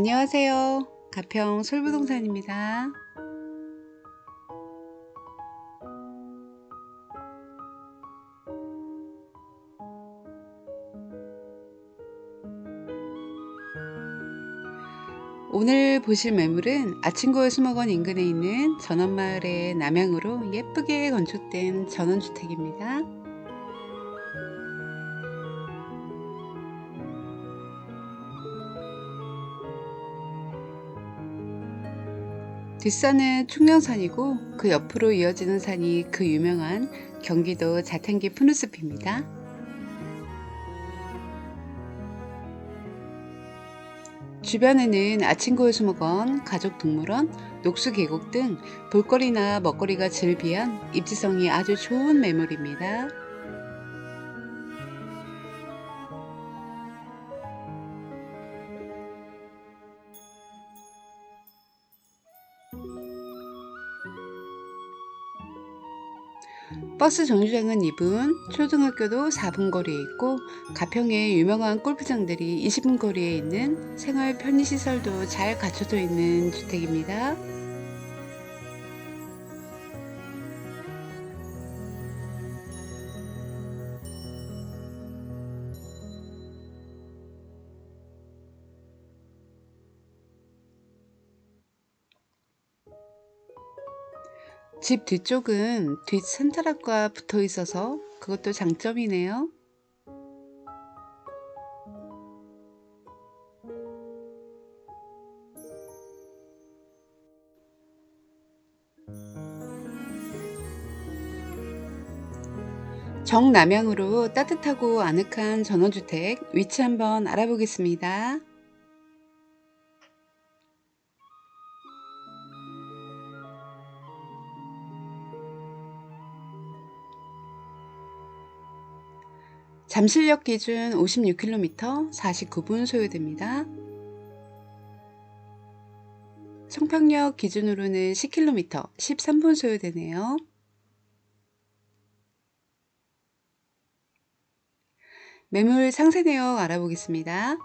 안녕하세요. 가평 솔부동산입니다. 오늘 보실 매물은 아침고의 수목원 인근에 있는 전원마을의 남향으로 예쁘게 건축된 전원주택입니다. 뒷산은 충령산이고 그 옆으로 이어지는 산이 그 유명한 경기도 자탄기 푸누숲입니다. 주변에는 아침고요 수목원, 가족동물원, 녹수계곡 등 볼거리나 먹거리가 즐비한 입지성이 아주 좋은 매물입니다. 버스 정류장은 2분, 초등학교도 4분 거리에 있고 가평에 유명한 골프장들이 20분 거리에 있는 생활 편의시설도 잘 갖춰져 있는 주택입니다. 집 뒤쪽은 뒷 산자락과 붙어 있어서 그것도 장점이네요. 정남향으로 따뜻하고 아늑한 전원주택 위치 한번 알아보겠습니다. 잠실역 기준 56km 49분 소요됩니다. 청평역 기준으로는 10km 13분 소요되네요. 매물 상세 내역 알아보겠습니다.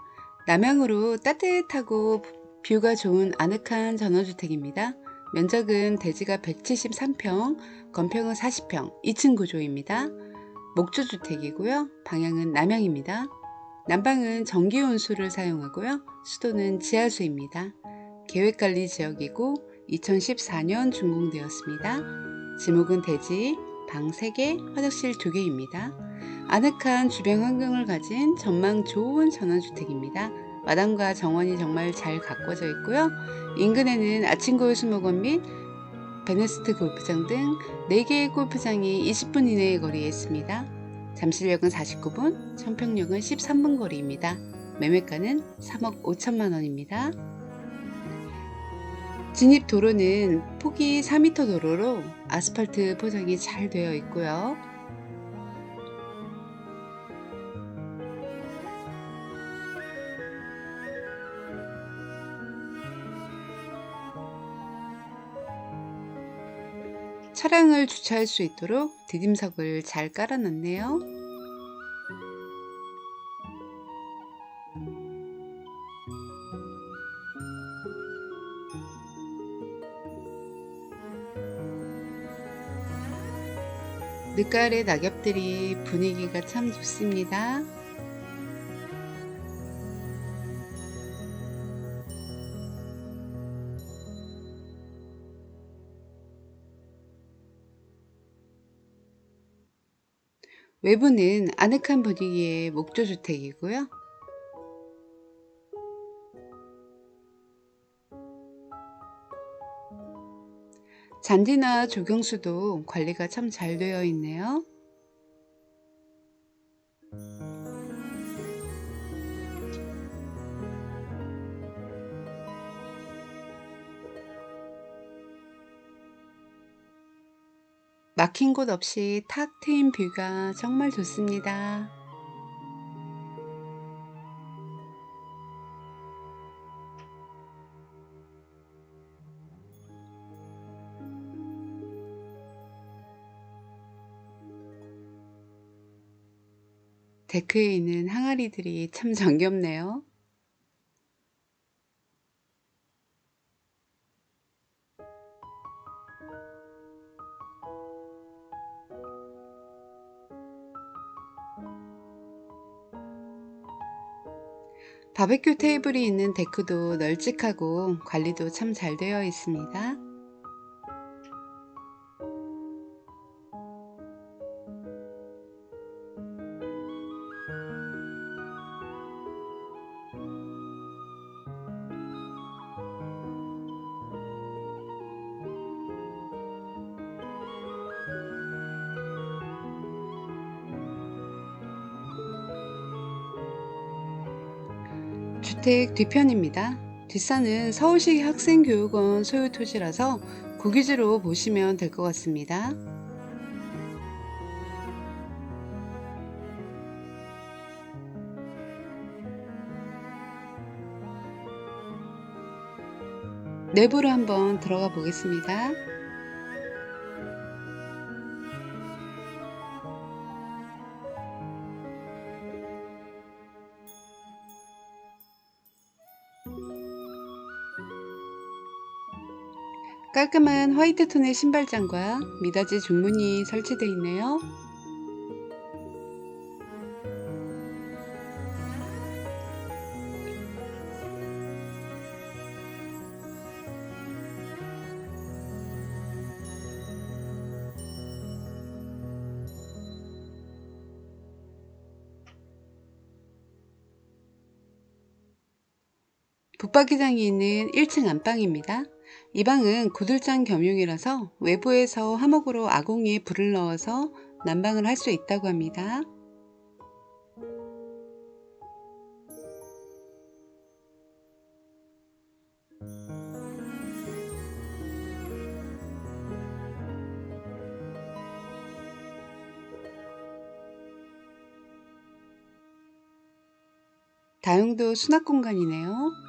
남향으로 따뜻하고 뷰가 좋은 아늑한 전원주택입니다. 면적은 대지가 173평, 건평은 40평, 2층 구조입니다. 목조주택이고요. 방향은 남향입니다. 난방은 전기온수를 사용하고요. 수도는 지하수입니다. 계획관리 지역이고 2014년 준공되었습니다. 지목은 대지, 방 3개, 화장실 2개입니다. 아늑한 주변 환경을 가진 전망 좋은 전원주택입니다. 마당과 정원이 정말 잘 가꿔져 있고요. 인근에는 아침고요 수목원 및 베네스트 골프장 등 4개의 골프장이 20분 이내의 거리에 있습니다. 잠실역은 49분, 청평역은 13분 거리입니다. 매매가는 3억 5천만 원입니다. 진입 도로는 폭이 4m 도로로 아스팔트 포장이 잘 되어 있고요. 차량을 주차할 수 있도록 디딤석을 잘 깔아놨네요. 늦가을의 낙엽들이 분위기가 참 좋습니다. 외부는 아늑한 분위기의 목조주택이고요. 잔디나 조경수도 관리가 참 잘 되어 있네요. 막힌 곳 없이 탁 트인 뷰가 정말 좋습니다. 데크에 있는 항아리들이 참 정겹네요. 바베큐 테이블이 있는 데크도 널찍하고 관리도 참 잘 되어 있습니다. 주택 뒤편입니다. 뒷산은 서울시 학생교육원 소유 토지라서 국유지로 보시면 될 것 같습니다. 내부로 한번 들어가 보겠습니다. 깔끔한 화이트 톤의 신발장과 미닫이 중문이 설치되어 있네요. 붙박이장이 있는 1층 안방입니다. 이 방은 구들장 겸용이라서 외부에서 하목으로 아궁이에 불을 넣어서 난방을 할 수 있다고 합니다. 다용도 수납 공간이네요.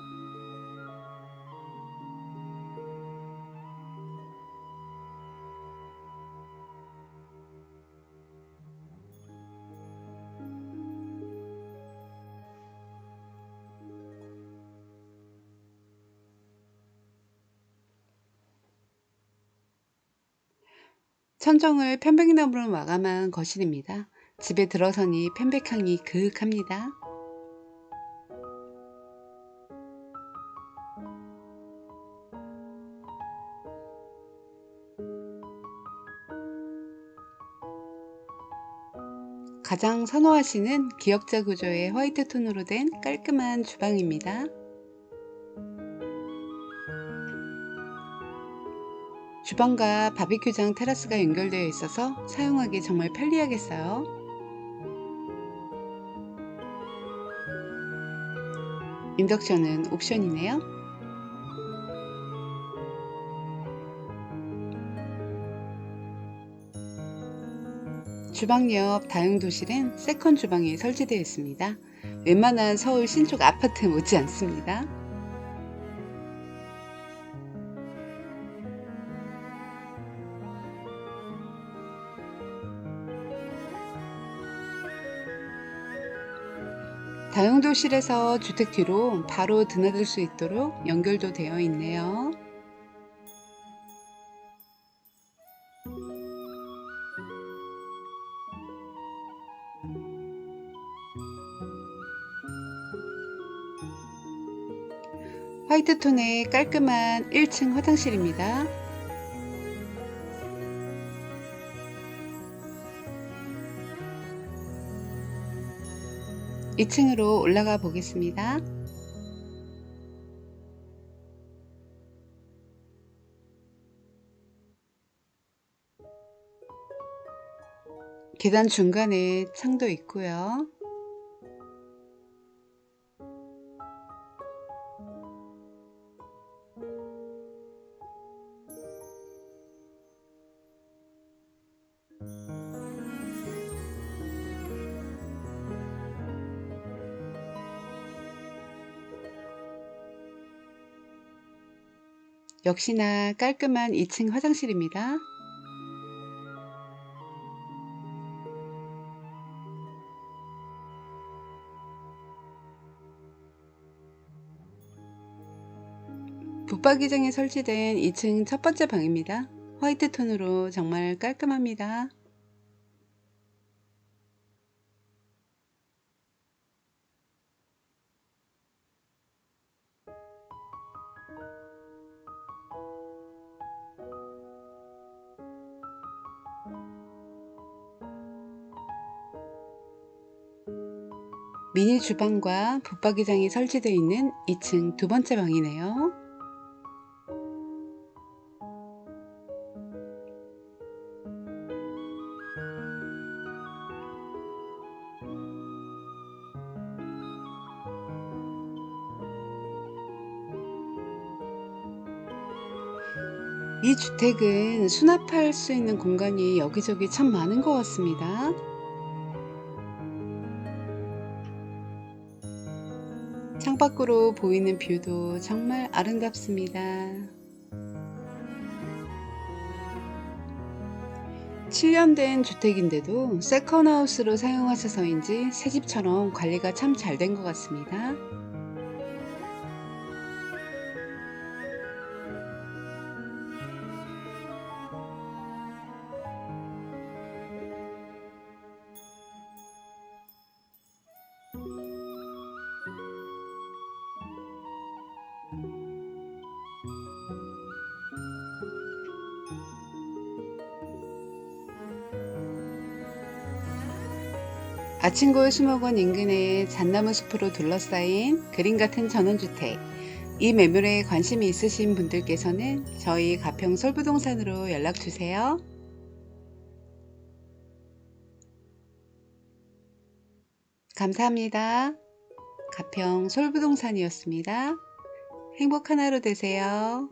천정을 편백나무로 마감한 거실입니다. 집에 들어서니 편백향이 그윽합니다. 가장 선호하시는 기역자 구조의 화이트 톤으로 된 깔끔한 주방입니다. 주방과 바비큐장 테라스가 연결되어 있어서 사용하기 정말 편리하겠어요. 인덕션은 옵션이네요. 주방 옆 다용도실은 세컨 주방이 설치되어 있습니다. 웬만한 서울 신축 아파트 못지않습니다. 다용도실에서 주택 뒤로 바로 드나들 수 있도록 연결도 되어 있네요. 화이트 톤의 깔끔한 1층 화장실입니다. 2층으로 올라가 보겠습니다. 계단 중간에 창도 있고요. 역시나 깔끔한 2층 화장실입니다. 붙박이장에 설치된 2층 첫 번째 방입니다. 화이트 톤으로 정말 깔끔합니다. 미니 주방과 붙박이장이 설치되어 있는 2층 두 번째 방이네요. 이 주택은 수납할 수 있는 공간이 여기저기 참 많은 것 같습니다. 창밖으로 보이는 뷰도 정말 아름답습니다. 7년 된 주택인데도 세컨하우스로 사용하셔서인지 새집처럼 관리가 참 잘 된 것 같습니다. 아침골 수목원 인근의 잣나무 숲으로 둘러싸인 그림 같은 전원주택. 이 매물에 관심이 있으신 분들께서는 저희 가평 솔부동산으로 연락주세요. 감사합니다. 가평 솔부동산이었습니다. 행복한 하루 되세요.